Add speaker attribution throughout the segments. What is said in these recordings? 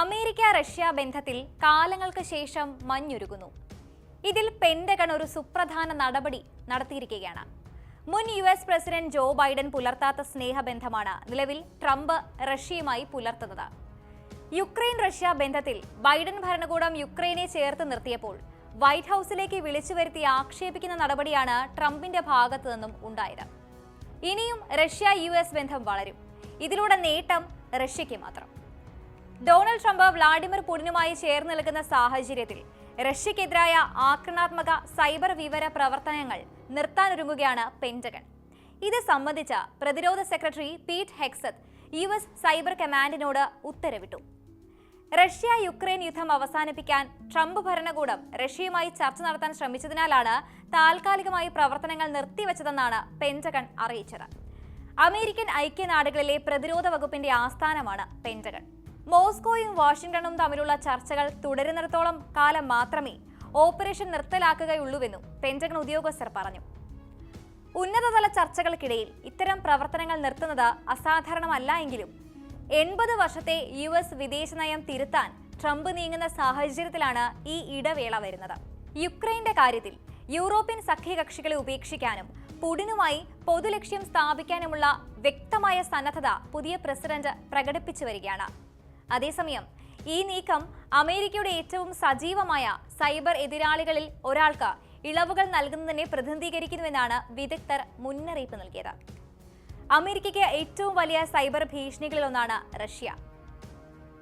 Speaker 1: America Russia ബന്ധത്തിൽ കാലങ്ങൾക്ക് ശേഷം മഞ്ഞുരുകുന്നു. ഇതിൽ പെന്തകൺ ഒരു സുപ്രധാന നടപടി നടത്തിയിരിക്കുകയാണ്. മുൻ U S president Joe Biden പുലർത്താത്ത സ്നേഹബന്ധമാണ് നിലവിൽ ട്രംപ് റഷ്യയുമായി പുലർത്തുന്നത്. യുക്രൈൻ റഷ്യ ബന്ധത്തിൽ ബൈഡൻ ഭരണകൂടം യുക്രൈനെ ചേർത്ത് നിർത്തിയപ്പോൾ വൈറ്റ് ഹൌസിലേക്ക് വിളിച്ചു വരുത്തി ആക്ഷേപിക്കുന്ന നടപടിയാണ് ട്രംപിന്റെ ഭാഗത്തു നിന്നും ഉണ്ടായത്. ഇനിയും റഷ്യ യു ബന്ധം വളരും. ഇതിലൂടെ നേട്ടം റഷ്യയ്ക്ക് മാത്രം. ഡൊണാൾഡ് ട്രംപ് വ്ളാഡിമിർ പുടിനുമായി ചേർന്ന് നിൽക്കുന്ന സാഹചര്യത്തിൽ റഷ്യക്കെതിരായ ആക്രമണാത്മക സൈബർ വിവര പ്രവർത്തനങ്ങൾ നിർത്താനൊരുങ്ങുകയാണ് പെന്റഗൺ ഇത് സംബന്ധിച്ച പ്രതിരോധ secretary Pete Hegseth U S cyber കമാൻഡിനോട് ഉത്തരവിട്ടു. റഷ്യ യുക്രൈൻ യുദ്ധം അവസാനിപ്പിക്കാൻ ട്രംപ് ഭരണകൂടം റഷ്യയുമായി ചർച്ച നടത്താൻ ശ്രമിച്ചതിനാലാണ് താൽക്കാലികമായി പ്രവർത്തനങ്ങൾ നിർത്തിവച്ചതെന്നാണ് പെന്റഗൺ അറിയിച്ചത്. അമേരിക്കൻ ഐക്യനാടുകളിലെ പ്രതിരോധ വകുപ്പിന്റെ ആസ്ഥാനമാണ് പെന്റഗൺ മോസ്കോയും വാഷിംഗ്ടണും തമ്മിലുള്ള ചർച്ചകൾ തുടരുന്നിടത്തോളം കാലം മാത്രമേ ഓപ്പറേഷൻ നിർത്തലാക്കുകയുള്ളൂവെന്നും പെന്റഗൺ ഉദ്യോഗസ്ഥർ പറഞ്ഞു. ഉന്നതതല ചർച്ചകൾക്കിടയിൽ ഇത്തരം പ്രവർത്തനങ്ങൾ നിർത്തുന്നത് അസാധാരണമല്ല എങ്കിലും എൺപത് വർഷത്തെ യു എസ് വിദേശനയം തിരുത്താൻ ട്രംപ് നീങ്ങുന്ന സാഹചര്യത്തിലാണ് ഈ ഇടവേള വരുന്നത്. യുക്രൈന്റെ കാര്യത്തിൽ യൂറോപ്യൻ സഖ്യകക്ഷികളെ ഉപേക്ഷിക്കാനും പുടിനുമായി പൊതുലക്ഷ്യം സ്ഥാപിക്കാനുമുള്ള വ്യക്തമായ സന്നദ്ധത പുതിയ പ്രസിഡന്റ് പ്രകടിപ്പിച്ചു വരികയാണ്. അതേസമയം ഈ നീക്കം അമേരിക്കയുടെ ഏറ്റവും സജീവമായ സൈബർ എതിരാളികളിൽ ഒരാൾക്ക് ഇളവുകൾ നൽകുന്നതിനെ പ്രതിനിധീകരിക്കുന്നുവെന്നാണ് വിദഗ്ധർ മുന്നറിയിപ്പ് നൽകിയത്. അമേരിക്കയ്ക്ക് ഏറ്റവും വലിയ സൈബർ ഭീഷണികളിലൊന്നാണ് റഷ്യ.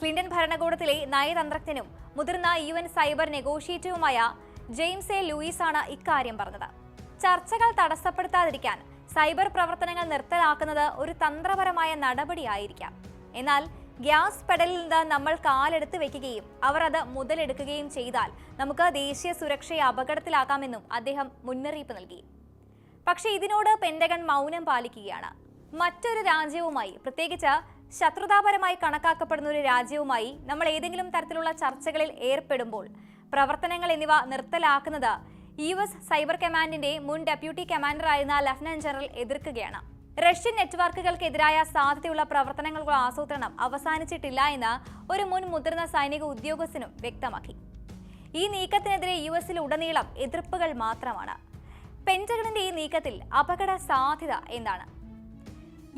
Speaker 1: ക്ലിന്റൺ ഭരണകൂടത്തിലെ നയതന്ത്രജ്ഞനും മുതിർന്ന യു എൻ സൈബർ നെഗോഷിയേറ്ററുമായ ജെയിംസ് എ. ലൂയിസ് ആണ് ഇക്കാര്യം പറഞ്ഞത്. ചർച്ചകൾ തടസ്സപ്പെടുത്താതിരിക്കാൻ സൈബർ പ്രവർത്തനങ്ങൾ നിർത്തലാക്കുന്നത് ഒരു തന്ത്രപരമായ നടപടിയായിരിക്കാം. എന്നാൽ ഗ്യാസ് പെഡലിൽ നിന്ന് നമ്മൾ കാലെടുത്ത് വെക്കുകയും അവർ അത് മുതലെടുക്കുകയും ചെയ്താൽ നമുക്ക് ദേശീയ സുരക്ഷയെ അപകടത്തിലാക്കാമെന്നും അദ്ദേഹം മുന്നറിയിപ്പ് നൽകി. പക്ഷേ ഇതിനോട് പെന്റഗൺ മൗനം പാലിക്കുകയാണ്. മറ്റൊരു രാജ്യവുമായി പ്രത്യേകിച്ച് ശത്രുതാപരമായി കണക്കാക്കപ്പെടുന്ന ഒരു രാജ്യവുമായി നമ്മൾ ഏതെങ്കിലും തരത്തിലുള്ള ചർച്ചകളിൽ ഏർപ്പെടുമ്പോൾ പ്രവർത്തനങ്ങൾ എന്നിവ നിർത്തലാക്കുന്നത് യു എസ് സൈബർ കമാൻഡിന്റെ മുൻ ഡെപ്യൂട്ടി കമാൻഡറായിരുന്ന ലഫ്റ്റനന്റ് ജനറൽ എതിർക്കുകയാണ്. റഷ്യൻ നെറ്റ്വർക്കുകൾക്കെതിരായ സാധ്യതയുള്ള പ്രവർത്തനങ്ങളുടെ ആസൂത്രണം അവസാനിച്ചിട്ടില്ല എന്ന് ഒരു മുൻ മുതിർന്ന സൈനിക ഉദ്യോഗസ്ഥനും വ്യക്തമാക്കി. ഈ നീക്കത്തിനെതിരെ യു എസിൽ ഉടനീളം എതിർപ്പുകൾ മാത്രമാണ്. പെന്റഗണിന്റെ ഈ നീക്കത്തിൽ അപകട സാധ്യത എന്താണ്?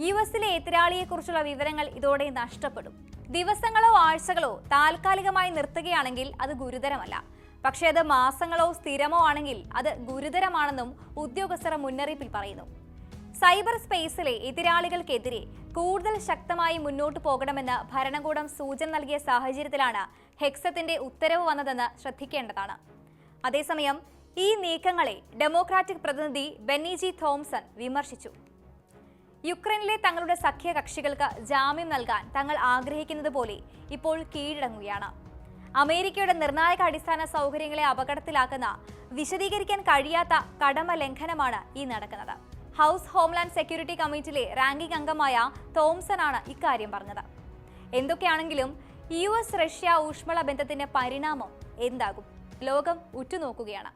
Speaker 1: യു എസിലെ എതിരാളിയെക്കുറിച്ചുള്ള വിവരങ്ങൾ ഇതോടെ നഷ്ടപ്പെടും. ദിവസങ്ങളോ ആഴ്ചകളോ താൽക്കാലികമായി നിർത്തുകയാണെങ്കിൽ അത് ഗുരുതരമല്ല. പക്ഷേ അത് മാസങ്ങളോ സ്ഥിരമോ ആണെങ്കിൽ അത് ഗുരുതരമാണെന്നും ഉദ്യോഗസ്ഥർ മുന്നറിയിപ്പിൽ പറയുന്നു. സൈബർ സ്പേസിലെ എതിരാളികൾക്കെതിരെ കൂടുതൽ ശക്തമായി മുന്നോട്ടു പോകണമെന്ന് ഭരണകൂടം സൂചന നൽകിയ സാഹചര്യത്തിലാണ് ഹെക്സത്തിന്റെ ഉത്തരവ് വന്നതെന്ന് ശ്രദ്ധിക്കേണ്ടതാണ്. അതേസമയം ഈ നീക്കങ്ങളെ ഡെമോക്രാറ്റിക് പ്രതിനിധി ബെന്നിജി തോംസൺ വിമർശിച്ചു. യുക്രൈനിലെ തങ്ങളുടെ സഖ്യകക്ഷികൾക്ക് ജാമ്യം നൽകാൻ തങ്ങൾ ആഗ്രഹിക്കുന്നത് പോലെ ഇപ്പോൾ കീഴടങ്ങുകയാണ്. അമേരിക്കയുടെ നിർണായക അടിസ്ഥാന സൗകര്യങ്ങളെ അപകടത്തിലാക്കുന്ന വിശദീകരിക്കാൻ കഴിയാത്ത കടമ ലംഘനമാണ് ഈ നടക്കുന്നത്. ഹൗസ് ഹോംലാൻഡ് സെക്യൂരിറ്റി കമ്മിറ്റിയിലെ റാങ്കിംഗ് അംഗമായ തോംസൺ ആണ് ഇക്കാര്യം പറഞ്ഞത്. എന്തൊക്കെയാണെങ്കിലും യു എസ് റഷ്യ ഊഷ്മള ബന്ധത്തിന്റെ പരിണാമം എന്താകും? ലോകം ഉറ്റുനോക്കുകയാണ്.